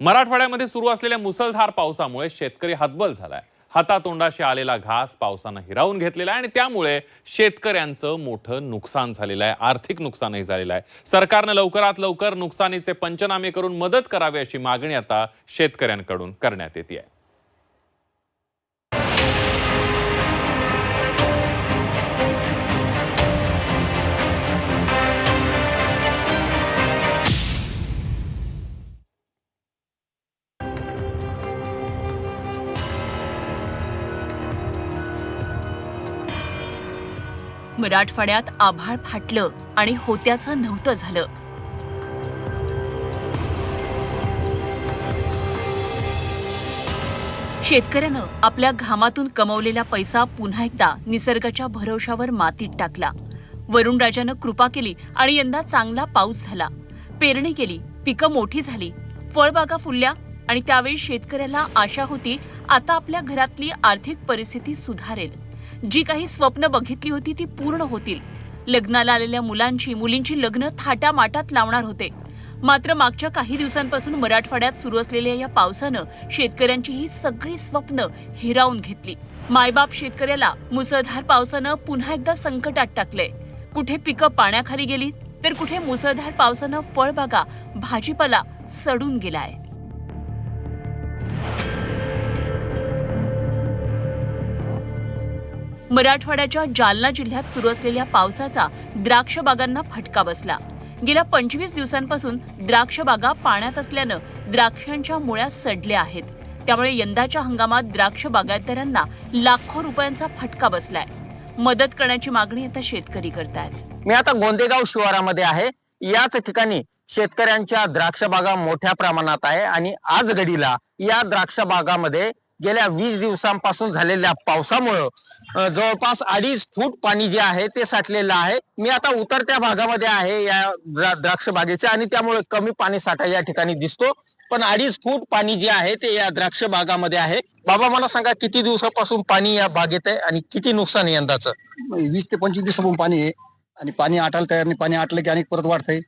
मराठवाड्यामध्ये सुरू असलेल्या मुसळधार पावसामुळे शेतकरी हतबल झालाय. हातातोंडाशी आलेला घास पावसानं हिरावून घेतलेला आहे आणि त्यामुळे शेतकऱ्यांचं मोठं नुकसान झालेलं आहे. आर्थिक नुकसानही झालेलं आहे. सरकारनं लवकरात लवकर नुकसानीचे पंचनामे करून मदत करावी अशी मागणी आता शेतकऱ्यांकडून करण्यात येते आहे. मराठवाड्यात आभाळ फाटलं आणि होत्याचं नव्हतं झालं. शेतकऱ्यानं आपल्या घामातून कमवलेला पैसा पुन्हा एकदा निसर्गाच्या भरवशावर मातीत टाकला. वरुण राजानं कृपा केली आणि यंदा चांगला पाऊस झाला. पेरणी केली पिकं मोठी झाली फळबागा फुलल्या आणि त्यावेळी शेतकऱ्याला आशा होती आता आपल्या घरातली आर्थिक परिस्थिती सुधारेल. जी काही स्वप्न बघितली होती ती पूर्ण होतील. लग्नाला आलेल्या मुलांची मुलींची लग्न थाटामाटात लावणार होते. मात्र मागच्या काही दिवसांपासून मराठवाड्यात सुरू असलेल्या या पावसानं शेतकऱ्यांची ही सगळी स्वप्न हिरावून घेतली. मायबाप शेतकऱ्याला मुसळधार पावसानं पुन्हा एकदा संकटात टाकलंय. कुठे पिकं पाण्याखाली गेली तर कुठे मुसळधार पावसानं फळबागा भाजीपाला सडून गेलाय. मराठवाड्याच्या जालना जिल्ह्यात सुरू असलेल्या पावसाचा द्राक्ष बागांना फटका बसला. गेल्या पंचवीस दिवसांपासून द्राक्ष बागा पाण्यात असल्यानं द्राक्षांच्या मुळ्या सडल्या आहेत. त्यामुळे यंदाच्या हंगामात द्राक्ष बागायतदारांना लाखो रुपयांचा फटका बसलाय. मदत करण्याची मागणी आता शेतकरी करतायत. मी आता गोंदेगाव शिवारामध्ये आहे. याच ठिकाणी शेतकऱ्यांच्या द्राक्ष बागा मोठ्या प्रमाणात आहे आणि आज घडीला या द्राक्ष बागामध्ये गेल्या वीस दिवसांपासून झालेल्या पावसामुळं जवळपास अडीच फूट पाणी जे आहे ते साठलेलं आहे. मी आता उतरत्या भागामध्ये आहे या द्राक्ष बागेच्या आणि त्यामुळे कमी पाणी साठा या ठिकाणी दिसतो. पण अडीच फूट पाणी जे आहे ते या द्राक्ष बागामध्ये आहे. बाबा मला सांगा किती दिवसापासून पाणी या बागेत आहे आणि किती नुकसान आहे यंदाचं? वीस ते पंचवीस दिवसापासून पाणी आहे आणि पाणी आटायला तयार नाही. पाणी आटलं की अनेक परत वाढतंय.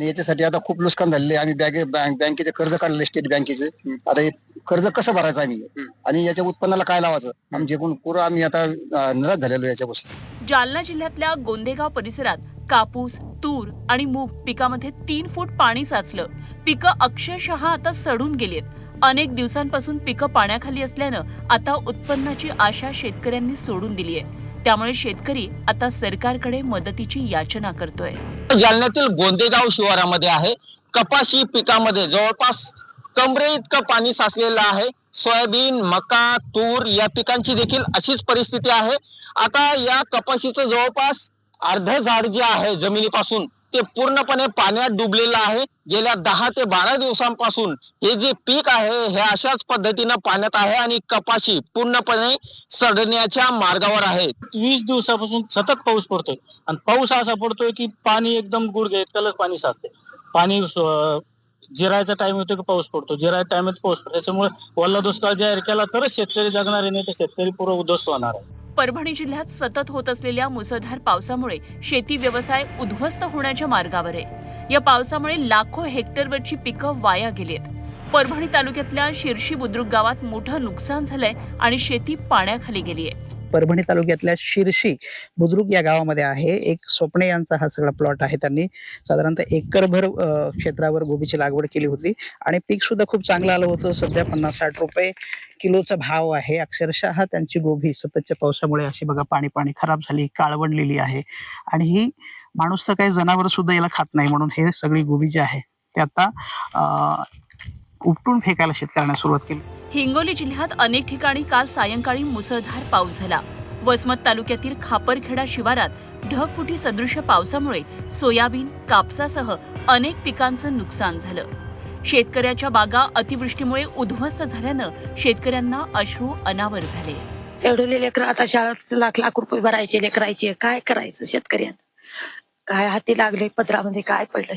याच्यासाठी आता खूप नुकसान झालेले आम्ही बँके बँकेचे कर्ज काढले स्टेट बँकेचे. आता कर्ज कसं भरायचं आम्ही? आणि याच्या उत्पन्नाला काय लावायचं? आमचे एकूण पुरं आम्ही आता अं, नाराज झालेलो याच्यापासून. जालना जिल्ह्यातल्या गोंदेगाव परिसरात कापूस तूर आणि मूग पिकामध्ये तीन फूट पाणी साचलं. पिकं अक्षरशः आता सडून गेलीत अनेक दिवसांपासून पिकं पाण्याखाली असल्यानं आता उत्पन्नाची आशा शेतकऱ्यांनी सोडून दिली आहे. त्यामुळे शेतकरी आता सरकारकडे मदतीची याचना करतोय. जालन्यातील गोंदेगाव शिवारामध्ये आहे. कपाशी पिकामध्ये जवळपास कमरे इतकं पाणी साचलेलं आहे. सोयाबीन मका तूर या पिकांची देखील अशीच परिस्थिती आहे. आता या कपाशीचं जवळपास अर्ध झाड जे आहे जमिनीपासून ते पूर्णपणे पाण्यात डुबलेलं आहे. गेल्या दहा ते बारा दिवसांपासून हे जे पीक आहे हे अशाच पद्धतीनं पाण्यात आहे आणि कपाशी पूर्णपणे सडण्याच्या मार्गावर आहे. वीस दिवसापासून सतत पाऊस पडतोय. आणि पाऊस असा पडतोय की पाणी एकदम गुडघे इतकंच पाणी साचते पाणी जिरायचा टाइम येतो की पाऊस पडतो? जिरायच्या टाइमात पाऊस पडतो. त्याच्यामुळे वल्ला दुष्काळ जाहीर केला तरच शेतकरी जगणार आहे नाही तर शेतकरी पूर्व उद्ध्वस्त होणार आहे परभणी जिल्ह्यात सतत होत असलेल्या मुसळधार पावसामुळे शेती व्यवसाय उद्ध्वस्त होण्याच्या मार्गावर आहे. या पावसामुळे लाखो हेक्टरवरची पिकं वाया गेलीत. परभणी तालुक्यातल्या शिरशी बुद्रुक गावात मोठं नुकसान झालंय आणि शेती पाण्याखाली गेली आहे परभणी तालुक्यातल्या शिरशी बुद्रुक या गावामध्ये आहे. एक स्वप्ने यांचा हा सगळा प्लॉट आहे. त्यांनी साधारणतः एकरभर क्षेत्रावर गोबीची लागवड केली होती. आणि पीक सुद्धा खूप चांगलं आलं होतं. सध्या पन्नास साठ रुपये किलोचा भाव आहे. अक्षरशः त्यांची गोबी सततच्या पावसामुळे अशी बघा पाणी पाणी खराब झाली काळवणलेली आहे. आणि ही माणूस तर काही जनावर सुद्धा याला खात नाही म्हणून हे सगळी गोबी जी आहे ते आता उपटून फेकायला शेतकऱ्यांना सुरुवात केली. हिंगोली जिल्ह्यात अनेक ठिकाणी काल सायंकाळी मुसळधार पाऊस झाला. वसमत तालुक्यातील खापरखेडा शिवारात ढगफुटी सदृश्य पावसामुळे सोयाबीन कापसासह अनेक पिकांचं नुकसान झालं. शेतकऱ्याच्या बागा अतिवृष्टीमुळे उद्ध्वस्त झाल्यानं शेतकऱ्यांना अश्रू अनावर झाले. एवढे लेकर आता शाळेत लाख लाख रुपये भरायचे लेकरायचे. काय करायचं शेतकऱ्यांना? काय हाती लागले पदरामध्ये काय पडलंय?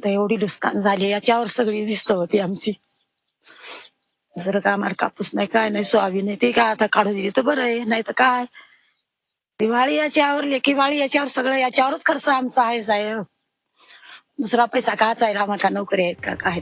आता एवढी नुकसान झाली याच्यावर सगळी विस्त होती आमची. जर का आम्हाला कापूस नाही काय नाही सोयाबीन नाही ते काय आता काढून दिली तर बरं आहे नाही तर काय? दिवाळी याच्यावर लेखीवाळी याच्यावर सगळं याच्यावरच खर्च आमचा आहे साहेब. दुसरा पैसा काच आहे आम्हाला नोकरी आहेत का काय?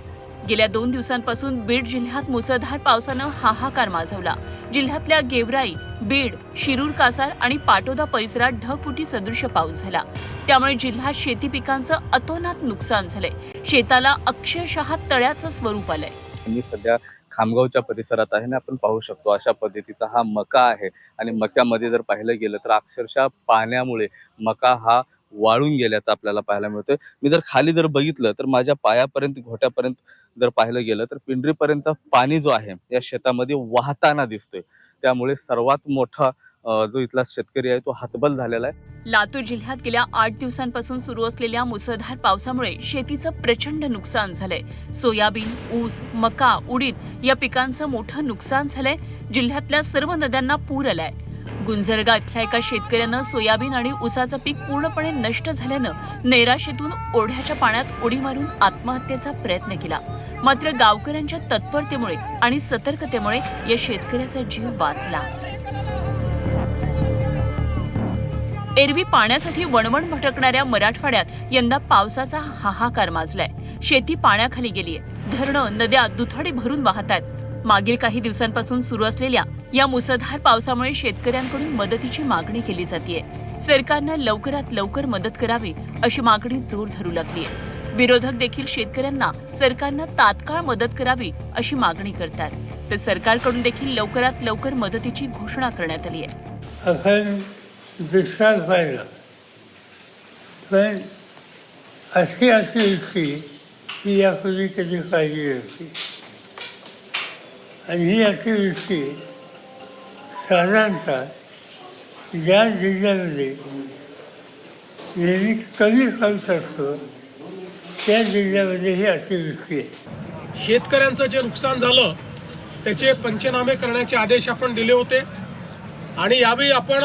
गेल्या दोन दिवसांपासून बीड जिल्ह्यात मुसळधार पावसानं हाहाकार माजवला. जिल्ह्यातल्या गेवराई बीड शिरूर कासार आणि पाटोदा परिसरात ढगफुटी सदृश पाऊस झाला. त्यामुळे जिल्ह्यात शेती पिकांचं अतोनात नुकसान झालंय. शेताला अक्षरशः तळ्याचं स्वरूप आलंय. मी सध्या खामगावच्या परिसरात आहे ना आपण पाहू शकतो अशा पद्धतीचा हा मका आहे. आणि मक्यामध्ये जर पाहिलं गेलं तर अक्षरशः पाण्यामुळे मका हा वाळून गेल्याचं आपल्याला पाहायला मिळतंय. मी जर खाली जर बघितलं तर माझ्या पायापर्यंत घोट्यापर्यंत जर पाहिलं गेलं तर पिंडरीपर्यंत पाणी जो आहे या शेतामध्ये वाहताना दिसतोय. त्यामुळे सर्वात मोठा जो इथला शेतकरी आहे तो हतबल झालेला आहे. लातूर जिल्ह्यात गेल्या आठ दिवसांपासून सुरू असलेल्या मुसळधार पावसामुळे शेतीचं प्रचंड नुकसान झालंय. सोयाबीन ऊस मका उडीद या पिकांचं मोठं नुकसान झालंय. जिल्ह्यातल्या सर्व नद्यांना पूर आलाय. गुंजरगा इथल्या एका शेतकऱ्यानं सोयाबीन आणि ऊसाचं पीक पूर्णपणे नष्ट झाल्यानं नैराशेतून ओढ्याच्या पाण्यात उडी मारून आत्महत्येचा प्रयत्न केला. मात्र गावकऱ्यांच्या तत्परतेमुळे आणि सतर्कतेमुळे या शेतकऱ्याचा जीव वाचला. एरवी पाण्यासाठी वणवण भटकणाऱ्या मराठवाड्यात यंदा पावसाचा हाहाकार माजलाय. शेती पाण्याखाली गेलीय. धरणं नद्या दुथडी भरून वाहत आहेत मागील काही दिवसांपासून सुरू असलेल्या या मुसळधार पावसामुळे शेतकऱ्यांकडून मदतीची मागणी केली जातीये. सरकारनं लवकरात लवकर मदत करावी अशी मागणी जोर धरू लागलीय. विरोधक देखील शेतकऱ्यांना सरकारनं तात्काळ मदत करावी अशी मागणी करतात. तर सरकारकडून देखील लवकरात लवकर मदतीची घोषणा करण्यात आली आहे. पण अशी अशी होती यापूर्वी कधी पाहिजे होती. आणि ही अतिवृष्टी साधारणतः ज्या जिल्ह्यामध्ये नेहमी कमी पाऊस असतो त्या जिल्ह्यामध्ये ही अतिवृष्टी आहे. शेतकऱ्यांचं जे नुकसान झालं त्याचे पंचनामे करण्याचे आदेश आपण दिले होते. आणि यावेळी आपण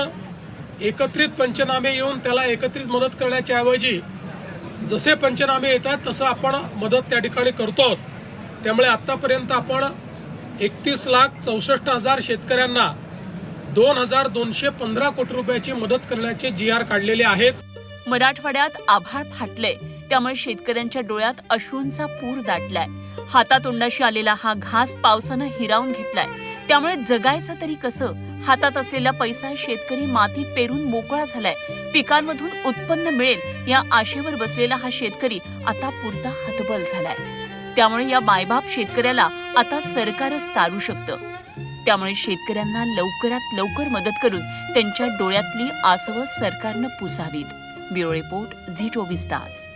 एकत्रित पंचनामे येऊन त्याला एकत्रित मदत करण्याच्या ऐवजी जसे पंचनामे येतात तसं आपण मदत त्या ठिकाणी करतो आहोत. त्यामुळे आतापर्यंत आपण एकतीस लाख चौसष्ट हजार शेतकऱ्यांना दोन हजार दोनशे पंधरा कोटी रुपयाची मदत करण्याचे जी आर काढलेले आहेत. मराठवाड्यात आभाळ फाटले त्यामुळे शेतकऱ्यांच्या डोळ्यात अश्रूंचा पूर दाटलाय. हातातोंडाशी आलेला हा घास पावसानं हिरावून घेतलाय. त्यामुळे जगायचं तरी कसं? हातात असलेला पैसा शेतकरी मातीत पेरून मोकळा झालाय. पिकांमधून उत्पन्न मिळेल या आशेवर बसलेला हा शेतकरी आता पुरता हतबल झालाय. त्यामुळे या मायबाप शेतकऱ्याला आता सरकारच तारू शकतं. त्यामुळे शेतकऱ्यांना लवकरात लवकर मदत करून त्यांच्या डोळ्यातली आसवं सरकारनं पुसावीत. ब्युरो रिपोर्ट झी चोवीस तास.